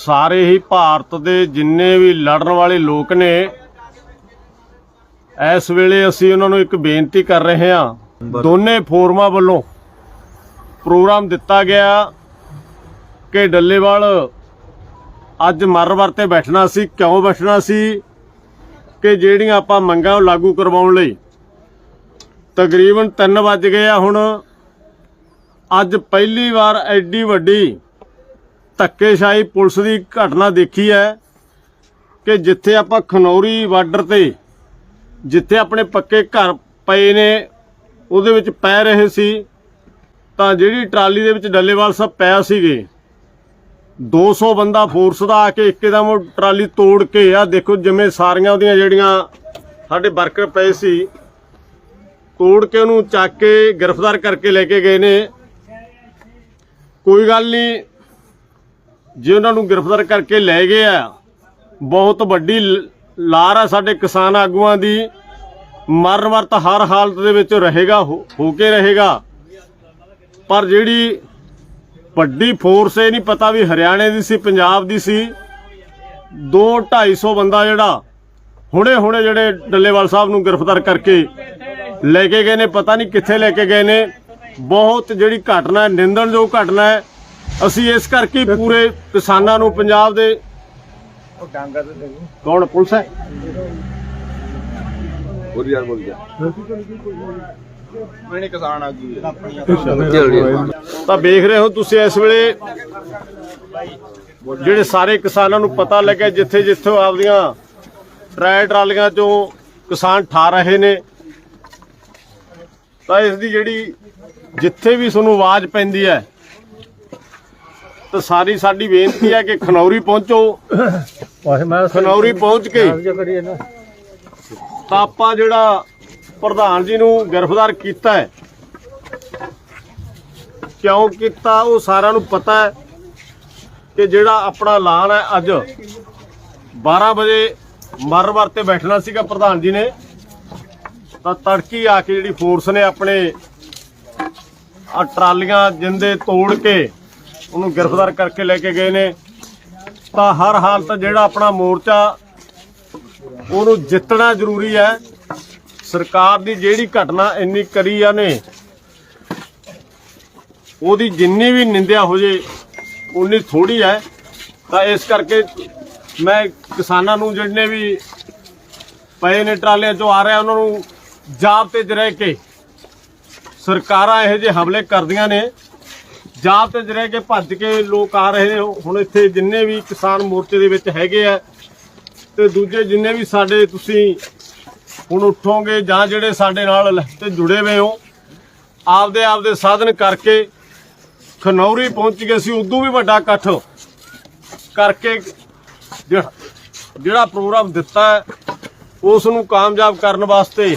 ਸਾਰੇ ਹੀ ਭਾਰਤ ਦੇ ਜਿੰਨੇ ਵੀ ਲੜਨ ਵਾਲੇ ਲੋਕ ਨੇ, ਇਸ ਵੇਲੇ ਅਸੀਂ ਉਹਨਾਂ ਨੂੰ ਇੱਕ ਬੇਨਤੀ ਕਰ ਰਹੇ ਹਾਂ। ਦੋਨੇ ਫੋਰਮਾਂ ਵੱਲੋਂ ਪ੍ਰੋਗਰਾਮ ਦਿੱਤਾ ਗਿਆ ਕਿ ਡੱਲੇਵਾਲ ਅੱਜ ਮਰਵਰ ਤੇ ਬੈਠਣਾ ਸੀ। ਕਿਉਂ ਬੈਠਣਾ ਸੀ? ਕਿ ਜਿਹੜੀਆਂ ਆਪਾਂ ਮੰਗਾਂ ਉਹ ਲਾਗੂ ਕਰਵਾਉਣ ਲਈ। ਤਕਰੀਬਨ 3 ਵੱਜ ਗਏ ਆ ਹੁਣ। ਅੱਜ ਪਹਿਲੀ ਵਾਰ ਐਡੀ ਵੱਡੀ ਧੱਕੇਸ਼ਾਹੀ ਪੁਲਿਸ ਦੀ ਘਟਨਾ ਦੇਖੀ ਹੈ ਕਿ ਜਿੱਥੇ ਆਪਾਂ ਖਨੌਰੀ ਬਾਰਡਰ ਤੇ ਜਿੱਥੇ ਆਪਣੇ ਪੱਕੇ ਘਰ ਪਏ ਨੇ, ਉਹਦੇ ਵਿੱਚ ਪੈ ਰਹੇ ਸੀ, ਤਾਂ ਜਿਹੜੀ ਟਰਾਲੀ ਦੇ ਵਿੱਚ ਡੱਲੇਵਾਲ ਸਾਹਿਬ ਪਿਆ ਸੀਗੇ। 200 ਬੰਦਾ ਫੋਰਸ ਦਾ ਆ ਕੇ ਇੱਕਦਮ ਉਹ ਟਰਾਲੀ ਤੋੜ ਕੇ ਆ ਦੇਖੋ ਜਿਵੇਂ ਸਾਰੀਆਂ ਉਹਦੀਆਂ ਜਿਹੜੀਆਂ ਸਾਡੇ ਵਰਕਰ ਪਏ ਸੀ, ਤੋੜ ਕੇ ਉਹਨੂੰ ਚੱਕ ਕੇ ਗ੍ਰਿਫਤਾਰ ਕਰਕੇ ਲੈ ਕੇ ਗਏ ਨੇ। ਕੋਈ ਗੱਲ ਨਹੀਂ ਜੇ ਉਹਨਾਂ ਨੂੰ ਗ੍ਰਿਫਤਾਰ ਕਰਕੇ ਲੈ ਗਏ ਆ, ਬਹੁਤ ਵੱਡੀ ਲ- ਲਾਰ ਆ ਸਾਡੇ ਕਿਸਾਨ ਆਗੂਆਂ ਦੀ। ਮਰਨ ਵਰਤ ਹਰ ਹਾਲਤ ਦੇ ਵਿੱਚ ਰਹੇਗਾ, ਹੋ ਹੋ ਕੇ ਰਹੇਗਾ। ਪਰ ਜਿਹੜੀ ਵੱਡੀ ਫੋਰਸ, ਇਹ ਨਹੀਂ ਪਤਾ ਵੀ ਹਰਿਆਣੇ ਦੀ ਸੀ, ਪੰਜਾਬ ਦੀ ਸੀ। 2 250 ਬੰਦਾ ਜਿਹੜਾ ਹੁਣੇ ਹੁਣੇ ਜਿਹੜੇ ਡੱਲੇਵਾਲ ਸਾਹਿਬ ਨੂੰ ਗ੍ਰਿਫਤਾਰ ਕਰਕੇ ਲੈ ਕੇ ਗਏ ਨੇ, ਪਤਾ ਨਹੀਂ ਕਿੱਥੇ ਲੈ ਕੇ ਗਏ ਨੇ। ਬਹੁਤ ਜਿਹੜੀ ਘਟਨਾ ਨਿੰਦਣਯੋਗ ਘਟਨਾ ਹੈ ਅਸੀਂ ਇਸ ਕਰਕੇ ਪੂਰੇ ਕਿਸਾਨਾਂ ਨੂੰ ਪੰਜਾਬ ਦੇ ਕੌਣ? ਪੁਲਿਸ ਹੈ? ਬੋਲੀ ਯਾਰ ਬੋਲੀ ਕਿਸਾਨ ਤਾਂ ਵੇਖ ਰਹੇ ਹੋ ਤੁਸੀਂ ਇਸ ਵੇਲੇ ਜਿਹੜੇ ਸਾਰੇ ਕਿਸਾਨਾਂ ਨੂੰ ਪਤਾ ਲੱਗਿਆ ਜਿੱਥੇ ਜਿੱਥੇ ਆਪਦੀਆਂ ਟਰੈ ਟਰਾਲੀਆਂ ਚੋਂ ਕਿਸਾਨ ਠਾ ਰਹੇ ਨੇ। ਤਾਂ ਇਸ ਦੀ ਜਿਹੜੀ ਜਿੱਥੇ ਵੀ ਤੁਹਾਨੂੰ ਆਵਾਜ਼ ਪੈਂਦੀ ਹੈ ਤਾਂ ਸਾਰੀ ਸਾਡੀ ਬੇਨਤੀ ਹੈ ਕਿ ਖਨੌਰੀ ਪਹੁੰਚੋ। ਖਨੌਰੀ ਪਹੁੰਚ ਕੇ ਤਾਂ ਆਪਾਂ ਜਿਹੜਾ ਪ੍ਰਧਾਨ ਜੀ ਨੂੰ ਗ੍ਰਿਫਤਾਰ ਕੀਤਾ ਹੈ ਕਿਉਂ ਕੀਤਾ ਉਹ ਸਾਰਿਆਂ ਨੂੰ ਪਤਾ ਹੈ ਕਿ ਜਿਹੜਾ ਆਪਣਾ ਐਲਾਨ ਹੈ ਅੱਜ 12 ਵਜੇ ਮਰਵਰ ਤੇ ਬੈਠਣਾ ਸੀਗਾ ਪ੍ਰਧਾਨ ਜੀ ਨੇ ਤਾਂ ਤੜਕੀ ਆ ਕੇ ਜਿਹੜੀ ਫੋਰਸ ਨੇ ਆਪਣੇ ਆ ਟਰਾਲੀਆਂ ਜਿੰਦੇ ਤੋੜ ਕੇ ਉਹਨੂੰ ਗ੍ਰਿਫਤਾਰ ਕਰਕੇ ਲੈ ਕੇ ਗਏ ਨੇ। ਤਾਂ ਹਰ ਹਾਲਤ ਜਿਹੜਾ ਆਪਣਾ ਮੋਰਚਾ, ਉਹਨੂੰ ਜਿੱਤਣਾ ਜ਼ਰੂਰੀ ਹੈ। ਸਰਕਾਰ ਦੀ ਜਿਹੜੀ ਘਟਨਾ ਇੰਨੀ ਕਰੀ ਆ ਨੇ, ਉਹਦੀ ਜਿੰਨੀ ਵੀ ਨਿੰਦਿਆ ਹੋ ਜੇ, ਉਨੀ ਥੋੜੀ ਹੈ। ਤਾਂ ਇਸ ਕਰਕੇ ਮੈਂ ਕਿਸਾਨਾਂ ਨੂੰ ਜਿਹੜੇ ਵੀ ਪਏ ਨੇ ਟਰਾਲਿਆਂ ਚੋਂ ਆ ਰਿਹਾ, ਉਹਨਾਂ ਨੂੰ ਜਾਬ 'ਤੇ ਰਹਿ ਕੇ ਸਰਕਾਰਾਂ ਇਹੋ ਜਿਹੇ ਹਮਲੇ ਕਰਦੀਆਂ ਨੇ। ਜਾਬਤੇ 'ਤੇ ਰਹਿ ਕੇ ਭੱਜ ਕੇ ਲੋਕ ਆ ਰਹੇ ਨੇ, ਹੁਣ ਇੱਥੇ ਜਿੰਨੇ ਵੀ ਕਿਸਾਨ ਮੋਰਚੇ ਦੇ ਵਿੱਚ ਹੈਗੇ ਆ, ਤੇ ਦੂਜੇ ਜਿੰਨੇ ਵੀ ਸਾਡੇ ਤੁਸੀਂ ਹੁਣ ਉੱਠੋਗੇ ਜਾਂ ਜਿਹੜੇ ਸਾਡੇ ਨਾਲ ਤੇ ਜੁੜੇ ਹੋਏ ਹੋ, ਆਪਦੇ ਆਪਦੇ ਸਾਧਨ ਕਰਕੇ ਖਨੌਰੀ ਪਹੁੰਚ ਗਏ ਸੀ, ਉਦੋਂ ਵੀ ਵੱਡਾ ਇਕੱਠ ਕਰਕੇ ਜਿਹੜਾ ਪ੍ਰੋਗਰਾਮ ਦਿੱਤਾ ਉਸ ਨੂੰ ਕਾਮਯਾਬ ਕਰਨ ਵਾਸਤੇ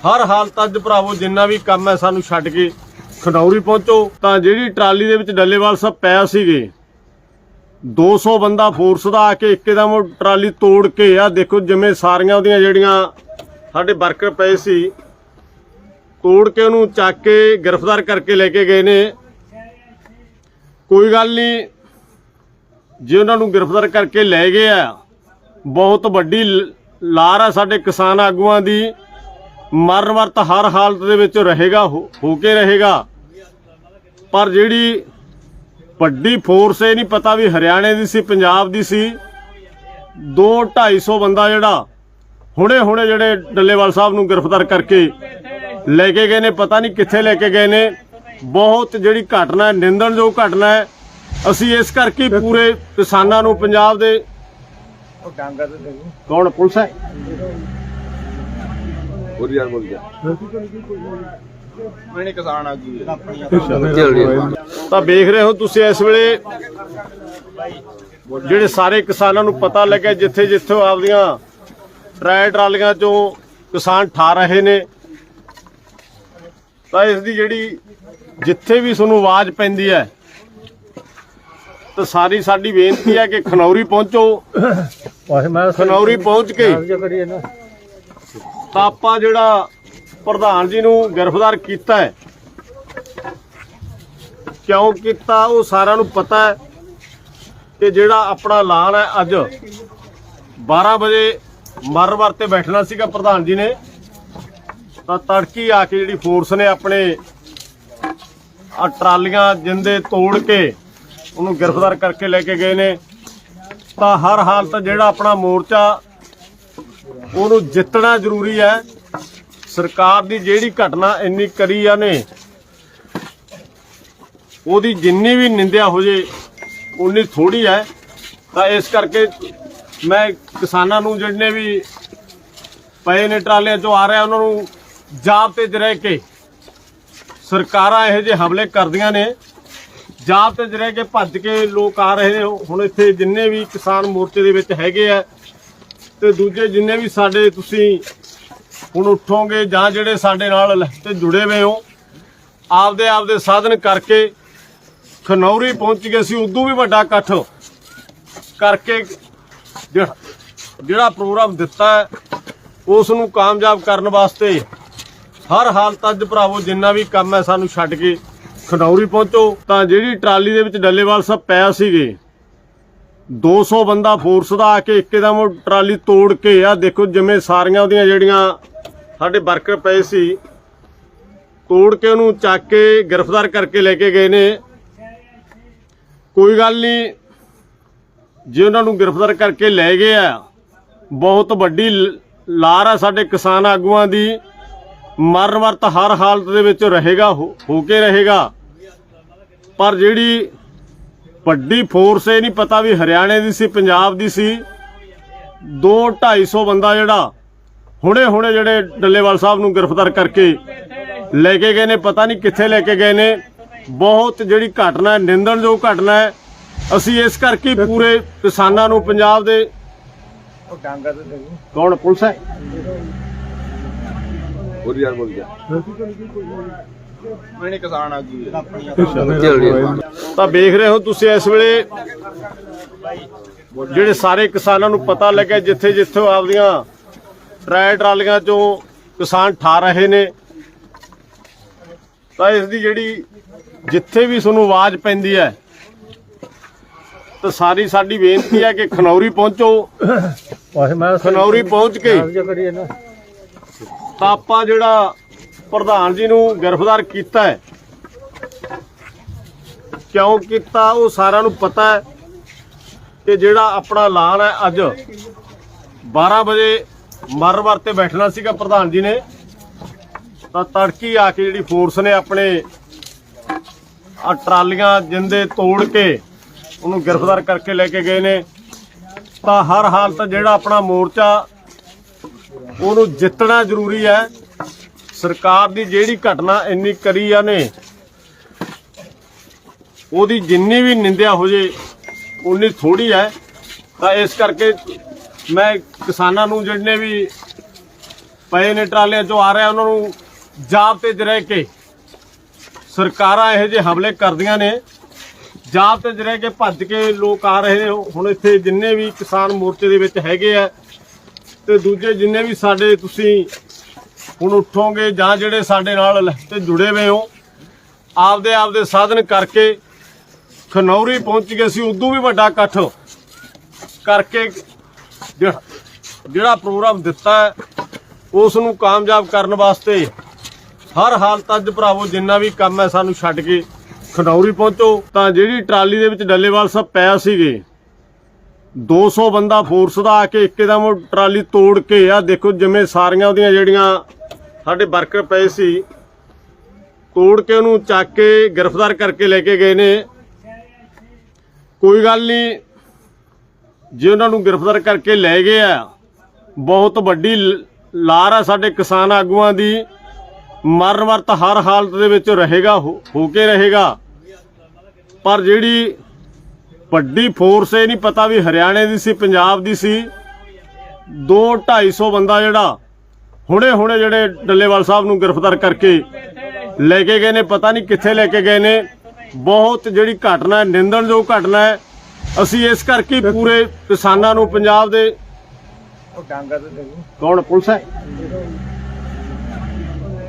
ਹਰ ਹਾਲਤ ਅੱਜ ਭਰਾਵੋ ਜਿੰਨਾ ਵੀ ਕੰਮ ਹੈ ਸਾਨੂੰ ਛੱਡ ਕੇ ਖਨੌਰੀ ਪਹੁੰਚੋ, ਤਾਂ ਜਿਹੜੀ ਟਰਾਲੀ ਦੇ ਵਿੱਚ ਡੱਲੇਵਾਲ ਸਾਹਿਬ ਪੈ ਸੀਗੇ 200 ਬੰਦਾ ਫੋਰਸ ਦਾ ਆ ਕੇ ਇੱਕਦਮ ਉਹ ਟਰਾਲੀ ਤੋੜ ਕੇ ਆ ਦੇਖੋ ਜਿਵੇਂ ਸਾਰੀਆਂ ਉਹਦੀਆਂ ਜਿਹੜੀਆਂ ਸਾਡੇ ਵਰਕਰ ਪਏ ਸੀ, ਤੋੜ ਕੇ ਉਹਨੂੰ ਚੱਕ ਕੇ ਗ੍ਰਿਫਤਾਰ ਕਰਕੇ ਲੈ ਕੇ ਗਏ ਨੇ। ਕੋਈ ਗੱਲ ਨਹੀਂ, ਜੇ ਉਹਨਾਂ ਨੂੰ ਗ੍ਰਿਫਤਾਰ ਕਰਕੇ ਲੈ ਗਏ ਆ, ਬਹੁਤ ਵੱਡੀ ਲ- ਲਾਰ ਆ ਸਾਡੇ ਕਿਸਾਨ ਆਗੂਆਂ ਦੀ। ਮਰਨ ਵਰਤ ਹਰ ਹਾਲਤ ਦੇ ਵਿੱਚ ਰਹੇਗਾ ਹੋ ਕੇ ਰਹੇਗਾ। ਪਰ ਜਿਹੜੀ ਵੱਡੀ ਫੋਰਸ ਇਹ ਨਹੀਂ ਪਤਾ ਵੀ ਹਰਿਆਣੇ ਦੀ ਸੀ ਪੰਜਾਬ ਦੀ ਸੀ 2 250 ਬੰਦਾ ਜਿਹੜਾ ਹੁਣੇ ਹੁਣੇ ਜਿਹੜੇ ਡੱਲੇਵਾਲ ਸਾਹਿਬ ਨੂੰ ਗ੍ਰਿਫਤਾਰ ਕਰਕੇ ਲੈ ਕੇ ਗਏ ਨੇ ਪਤਾ ਨਹੀਂ ਕਿੱਥੇ ਲੈ ਕੇ ਗਏ ਨੇ। ਬਹੁਤ ਜਿਹੜੀ ਘਟਨਾ ਨਿੰਦਣਯੋਗ ਘਟਨਾ ਹੈ। ਅਸੀਂ ਇਸ ਕਰਕੇ ਪੂਰੇ ਕਿਸਾਨਾਂ ਨੂੰ ਪੰਜਾਬ ਦੇ ਕੌਣ? ਪੁਲਿਸ ਹੈ? ਬੋਲੀ ਯਾਰ ਬੋਲੀ ਕਿਸਾਨ ਤਾਂ ਵੇਖ ਰਹੇ ਹੋ ਤੁਸੀਂ ਇਸ ਵੇਲੇ ਜਿਹੜੇ ਸਾਰੇ ਕਿਸਾਨਾਂ ਨੂੰ ਪਤਾ ਲੱਗਿਆ ਜਿੱਥੇ ਜਿੱਥੇ ਆਪਦੀਆਂ ਟਰੈ ਟਰਾਲੀਆਂ ਚੋਂ ਕਿਸਾਨ ਠਾ ਰਹੇ ਨੇ। ਤਾਂ ਇਸ ਦੀ ਜਿਹੜੀ ਜਿੱਥੇ ਵੀ ਤੁਹਾਨੂੰ ਆਵਾਜ਼ ਪੈਂਦੀ ਹੈ ਤਾਂ ਸਾਰੀ ਸਾਡੀ ਬੇਨਤੀ ਹੈ ਕਿ ਖਨੌਰੀ ਪਹੁੰਚੋ। ਖਨੌਰੀ ਪਹੁੰਚ ਕੇ ਤਾਂ ਆਪਾਂ ਜਿਹੜਾ ਪ੍ਰਧਾਨ ਜੀ ਨੂੰ ਗ੍ਰਿਫਤਾਰ ਕੀਤਾ ਹੈ, ਕਿਉਂ ਕੀਤਾ ਉਹ ਸਾਰਿਆਂ ਨੂੰ ਪਤਾ ਹੈ ਕਿ ਜਿਹੜਾ ਆਪਣਾ ਐਲਾਨ ਹੈ ਅੱਜ 12 ਵਜੇ ਮਰਮਰ ਤੇ ਬੈਠਣਾ ਸੀਗਾ ਪ੍ਰਧਾਨ ਜੀ ਨੇ, ਤਾਂ ਤੜਕੀ ਆ ਕੇ ਜਿਹੜੀ ਫੋਰਸ ਨੇ ਆਪਣੇ ਆ ਟਰਾਲੀਆਂ ਜਿੰਦੇ ਤੋੜ ਕੇ ਉਹਨੂੰ ਗ੍ਰਿਫਤਾਰ ਕਰਕੇ ਲੈ ਕੇ ਗਏ ਨੇ, ਤਾਂ ਹਰ ਹਾਲਤ ਜਿਹੜਾ ਆਪਣਾ ਮੋਰਚਾ ਉਹਨੂੰ ਜਿੱਤਣਾ ਜ਼ਰੂਰੀ ਹੈ। ਸਰਕਾਰ ਦੀ ਜਿਹੜੀ ਘਟਨਾ ਇੰਨੀ ਕਰੀ ਆ ਨੇ, ਉਹਦੀ ਜਿੰਨੀ ਵੀ ਨਿੰਦਿਆ ਹੋ ਜੇ, ਉਨੀ ਥੋੜੀ ਹੈ। ਤਾਂ ਇਸ ਕਰਕੇ ਮੈਂ ਕਿਸਾਨਾਂ ਨੂੰ ਜਿਹੜੇ ਵੀ ਪਏ ਨੇ ਟਰਾਲਿਆਂ ਚੋਂ ਆ ਰਿਹਾ, ਉਹਨਾਂ ਨੂੰ ਜਾਬ ਤੇ 'ਚ ਰਹਿ ਕੇ ਸਰਕਾਰਾਂ ਇਹੋ ਜਿਹੇ ਹਮਲੇ ਕਰਦੀਆਂ ਨੇ। ਜਾਬ ਤੇ 'ਚ ਰਹਿ ਕੇ ਭੱਜ ਕੇ ਲੋਕ ਆ ਰਹੇ ਹੁਣ ਇੱਥੇ ਜਿੰਨੇ ਵੀ ਕਿਸਾਨ ਮੋਰਚੇ ਦੇ ਵਿੱਚ ਹੈਗੇ ਆ ਤੇ ਦੂਜੇ ਜਿੰਨੇ ਵੀ ਸਾਡੇ ਤੁਸੀਂ ਹੁਣ ਉੱਠੋਗੇ ਜਾਂ ਜਿਹੜੇ ਸਾਡੇ ਨਾਲ ਤੇ ਜੁੜੇ ਹੋਏ ਹੋ, ਆਪਦੇ ਆਪਦੇ ਸਾਧਨ ਕਰਕੇ ਖਨੌਰੀ ਪਹੁੰਚ ਗਏ ਸੀ, ਉਦੋਂ ਵੀ ਵੱਡਾ ਇਕੱਠ ਕਰਕੇ ਜਿਹੜਾ ਪ੍ਰੋਗਰਾਮ ਦਿੱਤਾ ਉਸ ਨੂੰ ਕਾਮਯਾਬ ਕਰਨ ਵਾਸਤੇ ਹਰ ਹਾਲਤ ਅੱਜ ਭਰਾਵੋ ਜਿੰਨਾ ਵੀ ਕੰਮ ਹੈ ਸਾਨੂੰ ਛੱਡ ਕੇ ਖਨੌਰੀ ਪਹੁੰਚੋ। ਤਾਂ ਜਿਹੜੀ ਟਰਾਲੀ ਦੇ ਵਿੱਚ ਡੱਲੇਵਾਲ ਸਾਹਿਬ ਪਿਆ ਸੀਗੇ 200 ਬੰਦਾ ਫੋਰਸ ਦਾ ਆ ਕੇ ਇੱਕਦਮ ਉਹ ਟਰਾਲੀ ਤੋੜ ਕੇ ਆ, ਦੇਖੋ ਜਿਵੇਂ ਸਾਰੀਆਂ ਉਹਦੀਆਂ ਜਿਹੜੀਆਂ ਸਾਡੇ ਵਰਕਰ ਪਏ ਸੀ, ਤੋੜ ਕੇ ਉਹਨੂੰ ਚੱਕ ਕੇ ਗ੍ਰਿਫਤਾਰ ਕਰਕੇ ਲੈ ਕੇ ਗਏ ਨੇ। ਕੋਈ ਗੱਲ ਨਹੀਂ, ਜੇ ਉਹਨਾਂ ਨੂੰ ਗ੍ਰਿਫਤਾਰ ਕਰਕੇ ਲੈ ਗਏ ਆ, ਬਹੁਤ ਵੱਡੀ ਲ- ਲਾਰ ਆ ਸਾਡੇ ਕਿਸਾਨ ਆਗੂਆਂ ਦੀ। ਮਰਨ ਵਰਤ ਹਰ ਹਾਲਤ ਦੇ ਵਿੱਚ ਰਹੇਗਾ, ਹੋ ਹੋ ਕੇ ਰਹੇਗਾ। ਪਰ ਜਿਹੜੀ ਵੱਡੀ ਫੋਰਸ ਇਹ ਨਹੀਂ ਪਤਾ ਵੀ ਹਰਿਆਣੇ ਦੀ ਸੀ, ਪੰਜਾਬ ਦੀ ਸੀ। 2 250 ਬੰਦਾ ਜਿਹੜਾ ਹੁਣੇ ਹੁਣੇ ਜਿਹੜੇ ਡੱਲੇਵਾਲ ਸਾਹਿਬ ਨੂੰ ਗ੍ਰਿਫਤਾਰ ਕਰਕੇ ਲੈ ਕੇ ਗਏ ਨੇ, ਪਤਾ ਨਹੀਂ ਕਿੱਥੇ ਲੈ ਕੇ ਗਏ ਨੇ। ਬਹੁਤ ਜਿਹੜੀ ਘਟਨਾ ਹੈ, ਨਿੰਦਣਯੋਗ ਘਟਨਾ ਹੈ। ਅਸੀਂ ਇਸ ਕਰਕੇ ਹੀ ਪੂਰੇ ਕਿਸਾਨਾਂ ਨੂੰ ਪੰਜਾਬ ਦੇ ਕੌਣ ਪੁਲਿਸ ਹੈ? ਹੋਰ ਯਾਰ ਬੋਲ ਗਿਆ ਕਿਸਾਨ ਆਗੂ ਤਾਂ ਵੇਖ ਰਹੇ ਹੋ ਤੁਸੀਂ ਇਸ ਵੇਲੇ ਜਿਹੜੇ ਸਾਰੇ ਕਿਸਾਨਾਂ ਨੂੰ ਪਤਾ ਲੱਗਿਆ ਜਿੱਥੇ ਜਿੱਥੇ ਆਪਦੀਆਂ ਟਰੈ ਟਰਾਲੀਆਂ ਚੋਂ ਕਿਸਾਨ ਠਾ ਰਹੇ ਨੇ। ਤਾਂ ਇਸ ਦੀ ਜਿਹੜੀ ਜਿੱਥੇ ਵੀ ਤੁਹਾਨੂੰ ਆਵਾਜ਼ ਪੈਂਦੀ ਹੈ ਤਾਂ ਸਾਰੀ ਸਾਡੀ ਬੇਨਤੀ ਹੈ ਕਿ ਖਨੌਰੀ ਪਹੁੰਚੋ। ਖਨੌਰੀ ਪਹੁੰਚ ਕੇ ਤਾਂ ਆਪਾਂ ਜਿਹੜਾ ਪ੍ਰਧਾਨ ਜੀ ਨੂੰ ਗ੍ਰਿਫਤਾਰ ਕੀਤਾ ਹੈ। ਕਿਉਂ ਕੀਤਾ, ਉਹ ਸਾਰਿਆਂ ਨੂੰ ਪਤਾ ਹੈ ਕਿ ਜਿਹੜਾ ਆਪਣਾ ਐਲਾਨ ਹੈ ਅੱਜ 12 ਵਜੇ ਮਰਮਰ ਤੇ ਬੈਠਣਾ ਸੀਗਾ ਪ੍ਰਧਾਨ ਜੀ ਨੇ, ਤਾਂ ਤੜਕੀ ਆ ਕੇ ਜਿਹੜੀ ਫੋਰਸ ਨੇ ਆਪਣੇ ਆ ਟਰਾਲੀਆਂ ਜਿੰਦੇ ਤੋੜ ਕੇ ਉਹਨੂੰ ਗ੍ਰਿਫਤਾਰ ਕਰਕੇ ਲੈ ਕੇ ਗਏ ਨੇ, ਤਾਂ ਹਰ ਹਾਲਤ ਜਿਹੜਾ ਆਪਣਾ ਮੋਰਚਾ ਉਹਨੂੰ ਜਿੱਤਣਾ ਜ਼ਰੂਰੀ ਹੈ। ਸਰਕਾਰ ਦੀ ਜਿਹੜੀ ਘਟਨਾ ਇੰਨੀ ਕਰੀ ਆ ਨੇ, ਉਹਦੀ ਜਿੰਨੀ ਵੀ ਨਿੰਦਿਆ ਹੋ ਜੇ, ਉਨੀ ਥੋੜੀ ਹੈ। ਤਾਂ ਇਸ ਕਰਕੇ ਮੈਂ ਕਿਸਾਨਾਂ ਨੂੰ ਜਿਹੜੇ ਵੀ ਪਏ ਨੇ ਟਰਾਲਿਆਂ ਚੋਂ ਆ ਰਿਹਾ, ਉਹਨਾਂ ਨੂੰ ਜਾਬ ਤੇ ਰਹਿ ਕੇ ਸਰਕਾਰਾਂ ਇਹੋ ਜਿਹੇ ਹਮਲੇ ਕਰਦੀਆਂ ਨੇ। ਜਾਬ ਤੇ ਰਹਿ ਕੇ ਭੱਜ ਕੇ ਲੋਕ ਆ ਰਹੇ ਨੇ। ਹੁਣ ਇੱਥੇ ਜਿੰਨੇ ਵੀ ਕਿਸਾਨ ਮੋਰਚੇ ਦੇ ਵਿੱਚ ਹੈਗੇ ਆ, ਤੇ ਦੂਜੇ ਜਿੰਨੇ ਵੀ ਸਾਡੇ ਤੁਸੀਂ ਹੁਣ ਉੱਠੋਗੇ ਜਾਂ ਜਿਹੜੇ ਸਾਡੇ ਨਾਲ ਤੇ ਜੁੜੇ ਹੋਏ ਹੋ ਆਪਦੇ ਆਪਦੇ ਸਾਧਨ ਕਰਕੇ ਖਨੌਰੀ ਪਹੁੰਚ ਗਏ ਸੀ ਉਦੋਂ ਵੀ ਵੱਡਾ ਇਕੱਠ ਕਰਕੇ ਜਿਹੜਾ ਪ੍ਰੋਗਰਾਮ ਦਿੱਤਾ ਹੈ, ਉਸ ਨੂੰ ਕਾਮਯਾਬ ਕਰਨ ਵਾਸਤੇ ਹਰ ਹਾਲਤ ਅੱਜ ਭਰਾਵੋ ਜਿੰਨਾ ਵੀ ਕੰਮ ਹੈ ਸਾਨੂੰ ਛੱਡ ਕੇ ਖਨੌਰੀ ਪਹੁੰਚੋ। ਤਾਂ ਜਿਹੜੀ ਟਰਾਲੀ ਦੇ ਵਿੱਚ ਡੱਲੇਵਾਲ ਸਾਹਿਬ ਪਿਆ ਸੀਗੇ 200 ਬੰਦਾ ਫੋਰਸ ਦਾ ਆ ਕੇ ਇੱਕਦਮ ਉਹ ਟਰਾਲੀ ਤੋੜ ਕੇ ਆ ਦੇਖੋ ਜਿਵੇਂ ਸਾਰੀਆਂ ਉਹਦੀਆਂ ਜਿਹੜੀਆਂ ਸਾਡੇ ਵਰਕਰ ਪਏ ਸੀ। ਤੋੜ ਕੇ ਉਹਨੂੰ ਚੱਕ ਕੇ ਗ੍ਰਿਫਤਾਰ ਕਰਕੇ ਲੈ ਕੇ ਗਏ ਨੇ। ਕੋਈ ਗੱਲ ਨਹੀਂ, ਜੇ ਉਹਨਾਂ ਨੂੰ ਗ੍ਰਿਫਤਾਰ ਕਰਕੇ ਲੈ ਗਏ ਆ, ਬਹੁਤ ਵੱਡੀ ਲ- ਲਾਰ ਆ ਸਾਡੇ ਕਿਸਾਨ ਆਗੂਆਂ ਦੀ। ਮਰਨ ਵਰਤ ਹਰ ਹਾਲਤ ਦੇ ਵਿੱਚ ਰਹੇਗਾ, ਹੋ ਹੋ ਕੇ ਰਹੇਗਾ। ਪਰ ਜਿਹੜੀ ਵੱਡੀ ਫੋਰਸ ਇਹ ਨਹੀਂ ਪਤਾ ਵੀ ਹਰਿਆਣੇ ਦੀ ਸੀ, ਪੰਜਾਬ ਦੀ ਸੀ। 2 250 ਬੰਦਾ ਜਿਹੜਾ ਹੁਣੇ ਹੁਣੇ ਜਿਹੜੇ ਡੱਲੇਵਾਲ ਸਾਹਿਬ ਨੂੰ ਗ੍ਰਿਫਤਾਰ ਕਰਕੇ ਲੈ ਕੇ ਗਏ ਨੇ ਪਤਾ ਨਹੀਂ ਕਿੱਥੇ ਲੈ ਕੇ ਗਏ ਨੇ। ਬਹੁਤ ਜਿਹੜੀ ਘਟਨਾ ਹੈ, ਨਿੰਦਣਯੋਗ ਘਟਨਾ ਹੈ। ਅਸੀਂ ਇਸ ਕਰਕੇ ਪੂਰੇ ਕਿਸਾਨਾਂ ਨੂੰ ਪੰਜਾਬ ਦੇ ਕੌਣ? ਪੁਲਿਸ ਹੈ?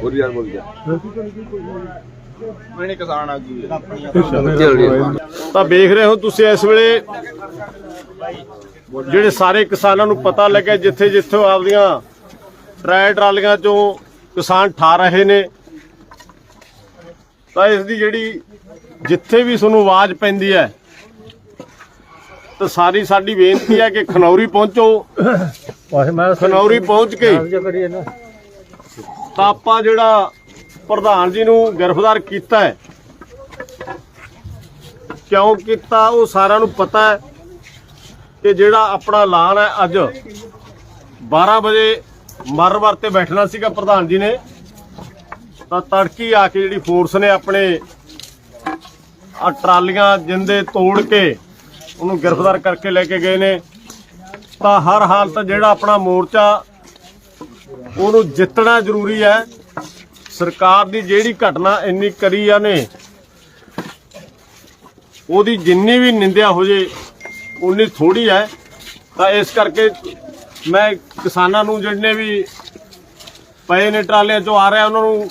ਹੋਰ ਯਾਰ ਬੋਲ ਗਿਆ ਮੈਂ ਨਹੀਂ ਕਿਸਾਨ ਆਗੂ ਹੈ ਤਾਂ ਵੇਖ ਰਹੇ ਹੋ ਤੁਸੀਂ ਇਸ ਵੇਲੇ ਜਿਹੜੇ ਸਾਰੇ ਕਿਸਾਨਾਂ ਨੂੰ ਪਤਾ ਲੱਗਿਆ ਜਿੱਥੇ ਜਿੱਥੇ ਆਪਦੀਆਂ ਟਰੈ ਟਰਾਲੀਆਂ ਚੋਂ ਕਿਸਾਨ ਠਾ ਰਹੇ ਨੇ। ਤਾਂ ਇਸ ਦੀ ਜਿਹੜੀ ਜਿੱਥੇ ਵੀ ਤੁਹਾਨੂੰ ਆਵਾਜ਼ ਪੈਂਦੀ ਹੈ, ਤਾਂ ਸਾਰੀ ਸਾਡੀ ਬੇਨਤੀ ਹੈ ਕਿ ਖਨੌਰੀ ਪਹੁੰਚੋ। ਖਨੌਰੀ ਪਹੁੰਚ ਕੇ ਤਾਂ ਆਪਾਂ ਜਿਹੜਾ ਪ੍ਰਧਾਨ ਜੀ ਨੂੰ ਗ੍ਰਿਫਤਾਰ ਕੀਤਾ ਹੈ, ਕਿਉਂ ਕੀਤਾ ਉਹ ਸਾਰਿਆਂ ਨੂੰ ਪਤਾ ਹੈ ਕਿ ਜਿਹੜਾ ਆਪਣਾ ਐਲਾਨ ਹੈ ਅੱਜ 12 ਵਜੇ ਮਰਵਰ ਤੇ ਬੈਠਣਾ ਸੀਗਾ ਪ੍ਰਧਾਨ ਜੀ ਨੇ। ਤਾਂ ਤੜਕੀ ਆ ਕੇ ਜਿਹੜੀ ਫੋਰਸ ਨੇ ਆਪਣੇ ਆ ਟਰਾਲੀਆਂ ਜਿੰਦੇ ਤੋੜ ਕੇ ਉਹਨੂੰ ਗ੍ਰਿਫਤਾਰ ਕਰਕੇ ਲੈ ਕੇ ਗਏ ਨੇ। ਤਾਂ ਹਰ ਹਾਲਤ ਜਿਹੜਾ ਆਪਣਾ ਮੋਰਚਾ ਉਹਨੂੰ ਜਿੱਤਣਾ ਜ਼ਰੂਰੀ ਹੈ। ਸਰਕਾਰ ਦੀ ਜਿਹੜੀ ਘਟਨਾ ਇੰਨੀ ਕਰੀ ਆ ਨੇ, ਉਹਦੀ ਜਿੰਨੀ ਵੀ ਨਿੰਦਿਆ ਹੋ ਜੇ ਉਨੀ ਥੋੜੀ ਹੈ। ਤਾਂ ਇਸ ਕਰਕੇ ਮੈਂ ਕਿਸਾਨਾਂ ਨੂੰ ਜਿਹੜੇ ਵੀ ਪਏ ਨੇ ਟਰਾਲਿਆਂ ਚੋਂ ਆ ਰਿਹਾ, ਉਹਨਾਂ ਨੂੰ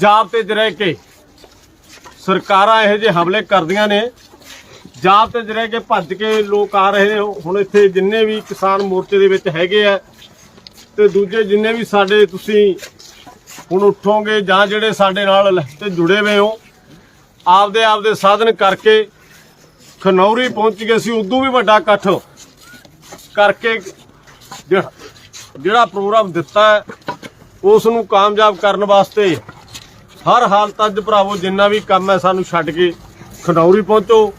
ਜਾਬਤੇ 'ਚ ਰਹਿ ਕੇ ਸਰਕਾਰਾਂ ਇਹੋ ਜਿਹੇ ਹਮਲੇ ਕਰਦੀਆਂ ਨੇ। ਜਾਬਤੇ 'ਚ ਰਹਿ ਕੇ ਭੱਜ ਕੇ ਲੋਕ ਆ ਰਹੇ ਨੇ, ਹੁਣ ਇੱਥੇ ਜਿੰਨੇ ਵੀ ਕਿਸਾਨ ਮੋਰਚੇ ਦੇ ਵਿੱਚ ਹੈਗੇ ਆ ਤੇ ਦੂਜੇ ਜਿੰਨੇ ਵੀ ਸਾਡੇ ਤੁਸੀਂ ਹੁਣ ਉੱਠੋਗੇ ਜਾਂ ਜਿਹੜੇ ਸਾਡੇ ਨਾਲ ਤੇ ਜੁੜੇ ਹੋਏ ਹੋ, ਆਪਦੇ ਆਪਦੇ ਸਾਧਨ ਕਰਕੇ ਖਨੌਰੀ ਪਹੁੰਚ ਗਏ ਸੀ, ਉਦੋਂ ਵੀ ਵੱਡਾ ਇਕੱਠ ਕਰਕੇ ਜਿਹੜਾ ਪ੍ਰੋਗਰਾਮ ਦਿੱਤਾ ਹੈ, ਉਸ ਨੂੰ ਕਾਮਯਾਬ ਕਰਨ ਵਾਸਤੇ ਹਰ ਹਾਲਤ ਅੱਜ ਭਰਾਵੋ ਜਿੰਨਾ ਵੀ ਕੰਮ ਹੈ ਸਾਨੂੰ ਛੱਡ ਕੇ ਖਡੌਰੀ ਪਹੁੰਚੋ।